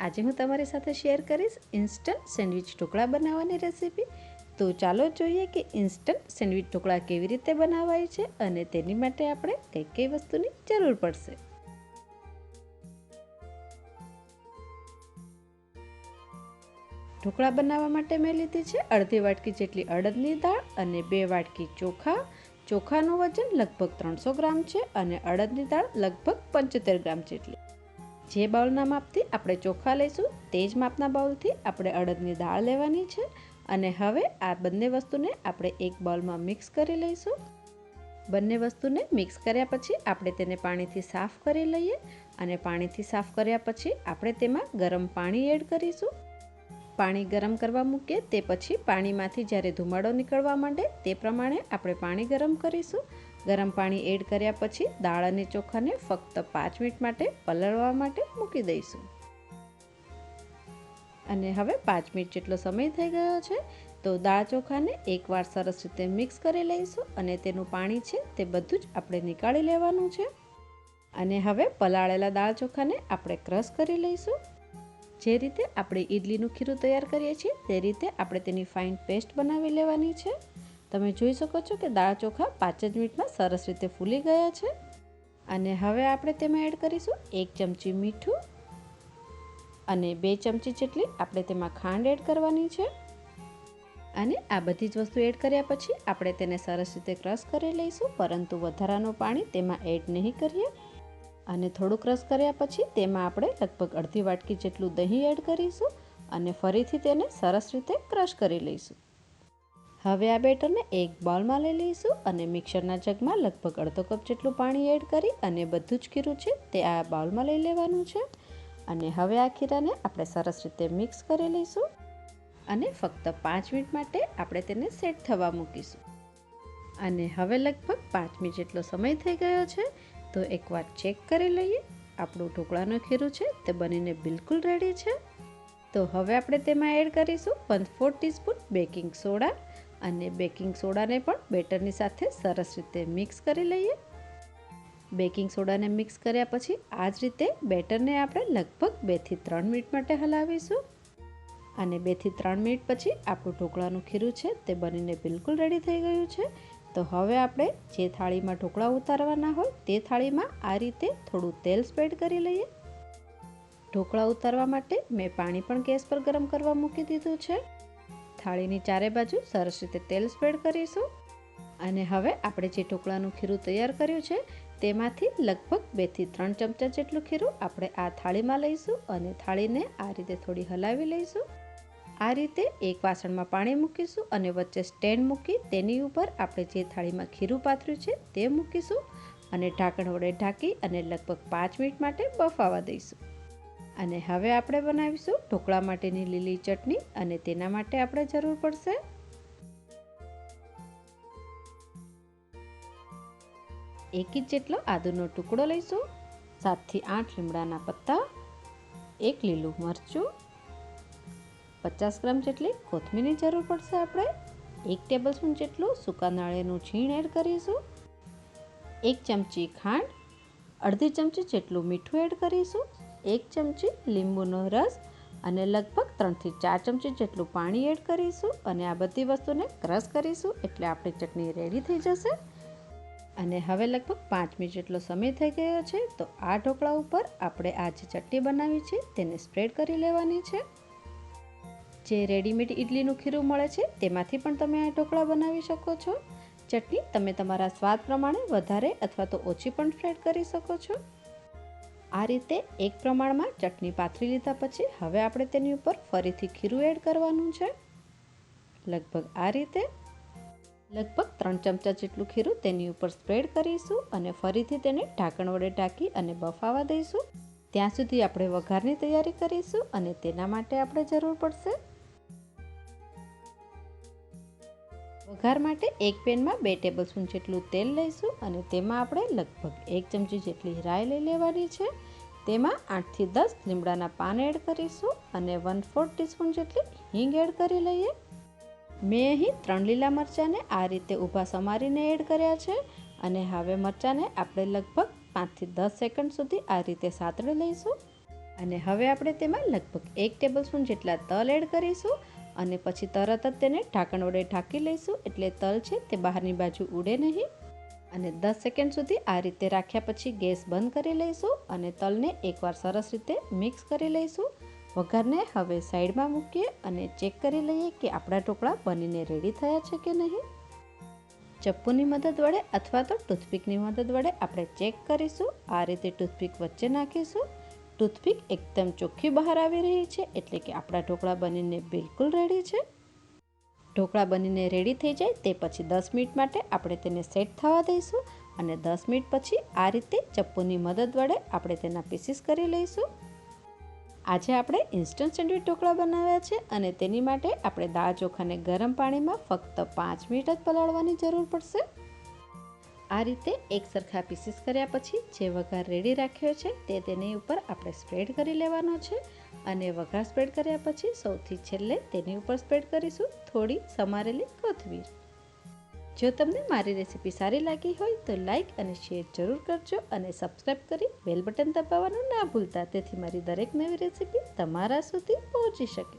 આજે હું તમારી સાથે શેર કરીશ ઇન્સ્ટન્ટ સેન્ડવિચ ઢોકળા બનાવવાની રેસીપી. તો ચાલો જોઈએ કે ઇન્સ્ટન્ટ સેન્ડવિચ ઢોકળા કેવી રીતે બનાવાય છે અને તેની માટે આપણે કઈ કઈ વસ્તુની જરૂર પડશે. ઢોકળા બનાવવા માટે મેં લીધી છે અડધી વાટકી જેટલી અડદની દાળ અને બે વાટકી ચોખા. ચોખાનું વજન લગભગ ત્રણસો ગ્રામ છે અને અડદની દાળ લગભગ પંચોતેર ગ્રામ જેટલી. જે બાઉલના માપથી આપણે ચોખા લઈશું. તે જ માપના બાઉલથી આપણે અડદની દાળ લેવાની છે અને હવે આ બંને વસ્તુને આપણે એક બાઉલમાં મિક્સ કરી લઈશું. બંને વસ્તુને મિક્સ કર્યા પછી આપણે તેને પાણીથી સાફ કરી લઈએ અને પાણીથી સાફ કર્યા પછી આપણે તેમાં ગરમ પાણી એડ કરીશું. પાણી ગરમ કરવા મૂકીએ તે પછી પાણીમાંથી જ્યારે ધુમાડો નીકળવા માંડે તે પ્રમાણે આપણે પાણી ગરમ કરીશું ગરમ પાણી એડ કર્યા પછી દાળ અને ચોખાને ફક્ત પાંચ મિનિટ માટે પલળવા માટે મૂકી દઈશું. અને હવે પાંચ મિનિટ જેટલો સમય થઈ ગયો છે, તો દાળ ચોખાને એકવાર સરસ રીતે મિક્સ કરી લઈશું અને તેનું પાણી છે તે બધું જ આપણે નીકાળી લેવાનું છે. અને હવે પલાળેલા દાળ ચોખાને આપણે ક્રશ કરી લઈશું. જે રીતે આપણે ઈડલીનું ખીરું તૈયાર કરીએ છીએ, તે રીતે આપણે તેની ફાઇન પેસ્ટ બનાવી લેવાની છે. તમે જોઈ શકો છો કે દાળ ચોખા પાંચ જ મિનિટમાં સરસ રીતે ફૂલી ગયા છે. અને હવે આપણે તેમાં એડ કરીશું એક ચમચી મીઠું અને બે ચમચી જેટલી આપણે તેમાં ખાંડ એડ કરવાની છે. અને આ બધી જ વસ્તુ એડ કર્યા પછી આપણે તેને સરસ રીતે ક્રશ કરી લઈશું, પરંતુ વધારાનું પાણી તેમાં એડ નહીં કરીએ. અને થોડું ક્રશ કર્યા પછી તેમાં આપણે લગભગ અડધી વાટકી જેટલું દહીં એડ કરીશું અને ફરીથી તેને સરસ રીતે ક્રશ કરી લઈશું. હવે આ બેટરને એક બાઉલમાં લઈ લઈશું અને મિક્સરના જગમાં લગભગ અડધો કપ જેટલું પાણી એડ કરી અને બધું જ ખીરું છે તે આ બાઉલમાં લઈ લેવાનું છે. અને હવે આ ખીરાને આપણે સરસ રીતે મિક્સ કરી લઈશું અને ફક્ત પાંચ મિનિટ માટે આપણે તેને સેટ થવા મૂકીશું. અને હવે લગભગ પાંચ મિનિટ જેટલો સમય થઈ ગયો છે તો એકવાર ચેક કરી લઈએ આપણું ઢોકળાનું ખીરું છે તે બનીને બિલકુલ રેડી છે. તો હવે આપણે તેમાં એડ કરીશું one four teaspoon baking soda અને બેકિંગ સોડાને પણ બેટરની સાથે સરસ રીતે મિક્સ કરી લઈએ. બેકિંગ સોડાને મિક્સ કર્યા પછી આ જ રીતે બેટરને આપણે લગભગ બેથી ત્રણ મિનિટ માટે હલાવીશું. અને બેથી ત્રણ મિનિટ પછી આપણું ઢોકળાનું ખીરું છે તે બનીને બિલકુલ રેડી થઈ ગયું છે. તો હવે આપણે જે થાળીમાં ઢોકળા ઉતારવાના હોય તે થાળીમાં આ રીતે થોડું તેલ સ્પ્રેડ કરી લઈએ. ઢોકળા ઉતારવા માટે મેં પાણી પણ ગેસ પર ગરમ કરવા મૂકી દીધું છે. થાળીની ચારે બાજુ સરસ રીતે તેલ સ્પ્રેડ કરીશું. અને હવે આપણે જે ઢોકળાનું ખીરું તૈયાર કર્યું છે, તેમાંથી લગભગ બેથી ત્રણ ચમચા જેટલું ખીરું આપણે આ થાળીમાં લઈશું અને થાળીને આ રીતે થોડી હલાવી લઈશું. આ રીતે એક વાસણમાં પાણી મૂકીશું અને વચ્ચે સ્ટેન્ડ મૂકી તેની ઉપર આપણે જે થાળીમાં ખીરું પાથર્યું છે, તે મૂકીશું અને ઢાંકણ વડે ઢાંકી અને લગભગ પાંચ મિનિટ માટે બફાવા દઈશું. અને હવે આપણે બનાવીશું ઢોકળા માટેની લીલી ચટણી અને તેના માટે આપણે જરૂર પડશે એક ઇંચ જેટલો આદુનો ટુકડો લઈશું સાતથી આઠ લીમડાના પત્તા, એક લીલું મરચું, પચાસ ગ્રામ જેટલી કોથમીરની જરૂર પડશે આપણે, એક ટેબલસ્પૂન જેટલું સૂકા નાળિયેરનું છીણ એડ કરીશું, એક ચમચી ખાંડ, અડધી ચમચી જેટલું મીઠું એડ કરીશું એક ચમચી લીંબુનો રસ અને લગભગ ત્રણથી ચાર ચમચી જેટલું પાણી એડ કરીશું અને આ બધી વસ્તુને ક્રશ કરીશું એટલે આપણી ચટણી રેડી થઈ જશે. અને હવે લગભગ પાંચ મિનિટ જેટલો સમય થઈ ગયો છે તો આ ઢોકળા ઉપર આપણે આ જે ચટણી બનાવી છે તેને સ્પ્રેડ કરી લેવાની છે. જે રેડીમેડ ઇડલીનું ખીરું મળે છે તેમાંથી પણ તમે આ ઢોકળા બનાવી શકો છો. ચટણી તમે તમારા સ્વાદ પ્રમાણે વધારે અથવા તો ઓછી પણ સ્પ્રેડ કરી શકો છો. આ રીતે એક પ્રમાણમાં ચટણી પાથરી લીધા પછી હવે આપણે તેની ઉપર ફરીથી ખીરું એડ કરવાનું છે. લગભગ આ રીતે લગભગ ત્રણ ચમચા જેટલું ખીરું તેની ઉપર સ્પ્રેડ કરીશું અને ફરીથી તેને ઢાંકણ વડે ઢાંકી અને બફાવા દઈશું. ત્યાં સુધી આપણે વઘારની તૈયારી કરીશું અને તેના માટે આપણે જરૂર પડશે વઘાર માટે એક પેનમાં બે ટેબલ સ્પૂન જેટલું તેલ લઈશું અને તેમાં આપણે લગભગ એક ચમચી જેટલી રાઈ લઈ લેવાની છે. તેમાં આઠથી દસ લીમડાના પાન એડ કરીશું અને વન ફોર્થ ટીસ્પૂન જેટલી હિંગ એડ કરી લઈએ. મેં અહીં ત્રણ લીલા મરચાંને આ રીતે ઊભા સમારીને એડ કર્યા છે અને હવે મરચાંને આપણે લગભગ પાંચથી દસ સેકન્ડ સુધી આ રીતે સાતળી લઈશું. અને હવે આપણે તેમાં લગભગ એક ટેબલસ્પૂન જેટલા તલ એડ કરીશું અને પછી તરત જ તેને ઢાંકણ વડે ઢાંકી લઈશું એટલે તલ છે તે બહારની બાજુ ઉડે નહીં. અને દસ સેકન્ડ સુધી આ રીતે રાખ્યા પછી ગેસ બંધ કરી લઈશું અને તલને એકવાર સરસ રીતે મિક્સ કરી લઈશું. વઘારને હવે સાઈડમાં મૂકીએ અને ચેક કરી લઈએ કે આપણા ઢોકળા બનીને રેડી થયા છે કે નહીં. ચપ્પુની મદદ વડે અથવા તો ટૂથપીકની મદદ વડે આપણે ચેક કરીશું. આ રીતે ટૂથપીક વચ્ચે નાખીશું. ટૂથપીક એકદમ ચોખ્ખી બહાર આવી રહી છે એટલે કે આપણા ઢોકળા બનીને બિલકુલ રેડી છે. ઢોકળા બનીને રેડી થઈ જાય તે પછી દસ મિનિટ માટે આપણે તેને સેટ થવા દઈશું અને દસ મિનિટ પછી આ રીતે ચપ્પુની મદદ વડે આપણે તેના પીસીસ કરી લઈશું. આજે આપણે ઇન્સ્ટન્ટ સેન્ડવિચ ઢોકળા બનાવ્યા છે અને તેની માટે આપણે દાળ ચોખાને ગરમ પાણીમાં ફક્ત પાંચ મિનિટ જ પલાળવાની જરૂર પડશે. આ રીતે એક સરખા પીસીસ કર્યા પછી જે વઘાર રેડી રાખ્યો છે તે તેની ઉપર આપણે સ્પ્રેડ કરી લેવાનો છે અને વઘાર સ્પ્રેડ કર્યા પછી સૌથી છેલ્લે તેની ઉપર સ્પ્રેડ કરીશું થોડી સમારેલી કોથમીર. જો તમને મારી રેસીપી સારી લાગી હોય તો લાઇક અને શેર જરૂર કરજો અને સબસ્ક્રાઈબ કરી બેલ બટન દબાવવાનું ના ભૂલતા, તેથી મારી દરેક નવી રેસીપી તમારા સુધી પહોંચી શકે.